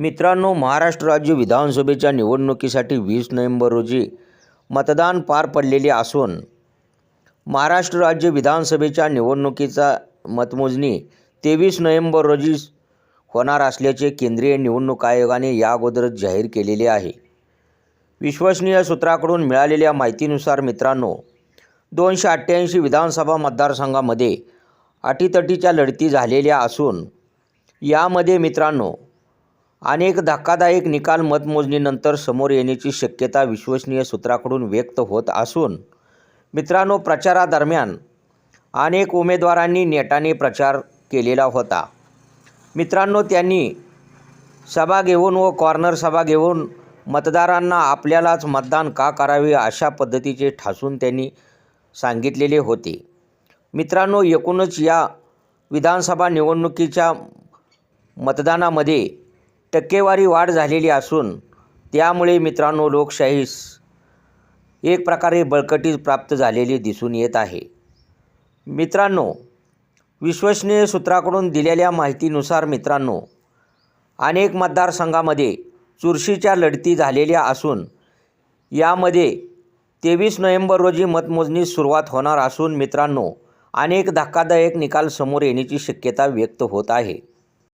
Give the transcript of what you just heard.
मित्रांनो महाराष्ट्र राज्य विधानसभेच्या निवडणुकीसाठी वीस नोव्हेंबर रोजी मतदान पार पडलेले असून महाराष्ट्र राज्य विधानसभेच्या निवडणुकीचा मतमोजणी तेवीस नोव्हेंबर रोजी होणार असल्याचे केंद्रीय निवडणूक आयोगाने या अगोदरच जाहीर केलेले आहे. विश्वसनीय सूत्राकडून मिळालेल्या माहितीनुसार मित्रांनो दोनशे अठ्ठ्याऐंशी विधानसभा मतदारसंघामध्ये अटीतटीच्या लढती झालेल्या असून यामध्ये मित्रांनो अनेक धक्कादायक निकाल मतमोजणीनंतर समोर येण्याची शक्यता विश्वसनीय सूत्राकडून व्यक्त होत असून मित्रांनो प्रचारादरम्यान अनेक उमेदवारांनी नेटाने प्रचार केलेला होता. मित्रांनो त्यांनी सभा घेऊन व कॉर्नर सभा घेऊन मतदारांना आपल्यालाच मतदान का करावे अशा पद्धतीचे ठासून त्यांनी सांगितलेले होते. मित्रांनो एकूणच या विधानसभा निवडणुकीच्या मतदानामध्ये टक्केवारी वाढ झालेली असून त्यामुळे मित्रांनो लोकशाहीस एक प्रकारे बळकटी प्राप्त झालेली दिसून येत आहे. मित्रांनो विश्वसनीय सूत्राकडून दिलेल्या माहितीनुसार मित्रांनो अनेक मतदारसंघामध्ये चुरशीच्या लढती झालेल्या असून यामध्ये तेवीस नोव्हेंबर रोजी मतमोजणी सुरुवात होणार असून मित्रांनो अनेक धक्कादायक निकाल समोर येण्याची शक्यता व्यक्त होत आहे.